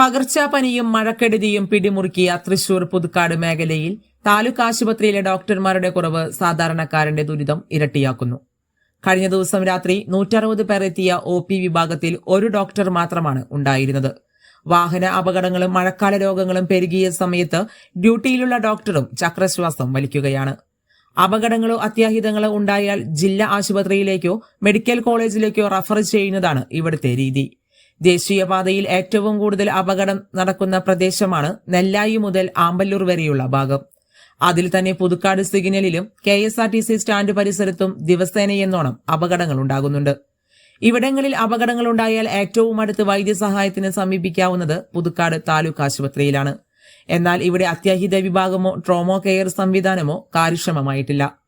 പകർച്ചാപ്പനിയും മഴക്കെടുതിയും പിടിമുറുക്കിയ തൃശൂർ പുതുക്കാട് മേഖലയിൽ താലൂക്ക് ആശുപത്രിയിലെ ഡോക്ടർമാരുടെ കുറവ് സാധാരണക്കാരന്റെ ദുരിതം ഇരട്ടിയാക്കുന്നു. കഴിഞ്ഞ ദിവസം രാത്രി നൂറ്ററുപത് പേർ എത്തിയ ഒ പി വിഭാഗത്തിൽ ഒരു ഡോക്ടർ മാത്രമാണ് ഉണ്ടായിരുന്നത്. വാഹന അപകടങ്ങളും മഴക്കാല രോഗങ്ങളും പെരുകിയ സമയത്ത് ഡ്യൂട്ടിയിലുള്ള ഡോക്ടറും ചക്രശ്വാസം വലിക്കുകയാണ്. അപകടങ്ങളോ അത്യാഹിതങ്ങളോ ഉണ്ടായാൽ ജില്ലാ ആശുപത്രിയിലേക്കോ മെഡിക്കൽ കോളേജിലേക്കോ റഫർ ചെയ്യുന്നതാണ് ഇവിടുത്തെ രീതി. ദേശീയപാതയിൽ ഏറ്റവും കൂടുതൽ അപകടം നടക്കുന്ന പ്രദേശമാണ് നെല്ലായി മുതൽ ആമ്പല്ലൂർ വരെയുള്ള ഭാഗം. അതിൽ തന്നെ Puthukkad സിഗ്നലിലും K S R T C stand പരിസരത്തും ദിവസേനയെന്നോണം അപകടങ്ങൾ ഉണ്ടാകുന്നുണ്ട്. ഇവിടങ്ങളിൽ അപകടങ്ങൾ ഉണ്ടായാൽ ഏറ്റവും അടുത്ത് വൈദ്യസഹായത്തിന് സമീപിക്കാവുന്നത് പുതുക്കാട് താലൂക്ക് ആശുപത്രിയിലാണ്. എന്നാൽ ഇവിടെ അത്യാഹിത വിഭാഗമോ ട്രോമോ കെയർ സംവിധാനമോ കാര്യക്ഷമമായിട്ടില്ല.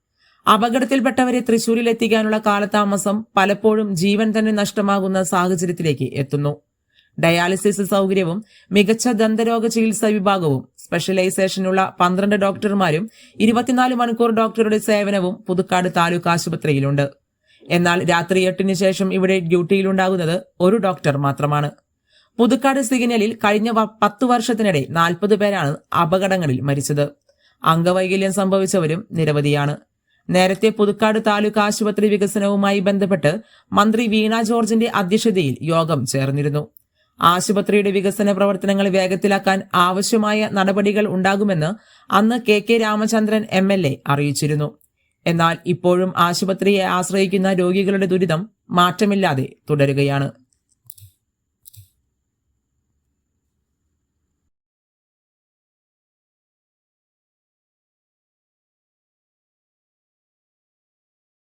അപകടത്തിൽപ്പെട്ടവരെ തൃശൂരിൽ എത്തിക്കാനുള്ള കാലതാമസം പലപ്പോഴും ജീവൻ തന്നെ നഷ്ടമാകുന്ന സാഹചര്യത്തിലേക്ക് എത്തുന്നു. ഡയാലിസിസ് സൗകര്യവും മികച്ച ദന്തരോഗ ചികിത്സാ വിഭാഗവും സ്പെഷ്യലൈസേഷനുള്ള പന്ത്രണ്ട് ഡോക്ടർമാരും ഇരുപത്തിനാല് മണിക്കൂർ ഡോക്ടറുടെ സേവനവും പുതുക്കാട് താലൂക്ക് ആശുപത്രിയിലുണ്ട്. എന്നാൽ രാത്രി എട്ടിന് ശേഷം ഇവിടെ ഡ്യൂട്ടിയിലുണ്ടാകുന്നത് ഒരു ഡോക്ടർ മാത്രമാണ്. പുതുക്കാട് സിഗ്നലിൽ കഴിഞ്ഞ പത്തു വർഷത്തിനിടെ നാൽപ്പത് പേരാണ് അപകടങ്ങളിൽ മരിച്ചത്. അംഗവൈകല്യം സംഭവിച്ചവരും നിരവധിയാണ്. നേരത്തെ പുതുക്കാട് താലൂക്ക് ആശുപത്രി വികസനവുമായി ബന്ധപ്പെട്ട് മന്ത്രി വീണ ജോർജിന്റെ അധ്യക്ഷതയിൽ യോഗം ചേർന്നിരുന്നു. ആശുപത്രിയുടെ വികസന പ്രവർത്തനങ്ങൾ വേഗത്തിലാക്കാൻ ആവശ്യമായ നടപടികൾ ഉണ്ടാകുമെന്ന് അന്ന് K K Ramachandran M L A അറിയിച്ചിരുന്നു. എന്നാൽ ഇപ്പോഴും ആശുപത്രിയെ ആശ്രയിക്കുന്ന രോഗികളുടെ ദുരിതം മാറ്റമില്ലാതെ തുടരുകയാണ്.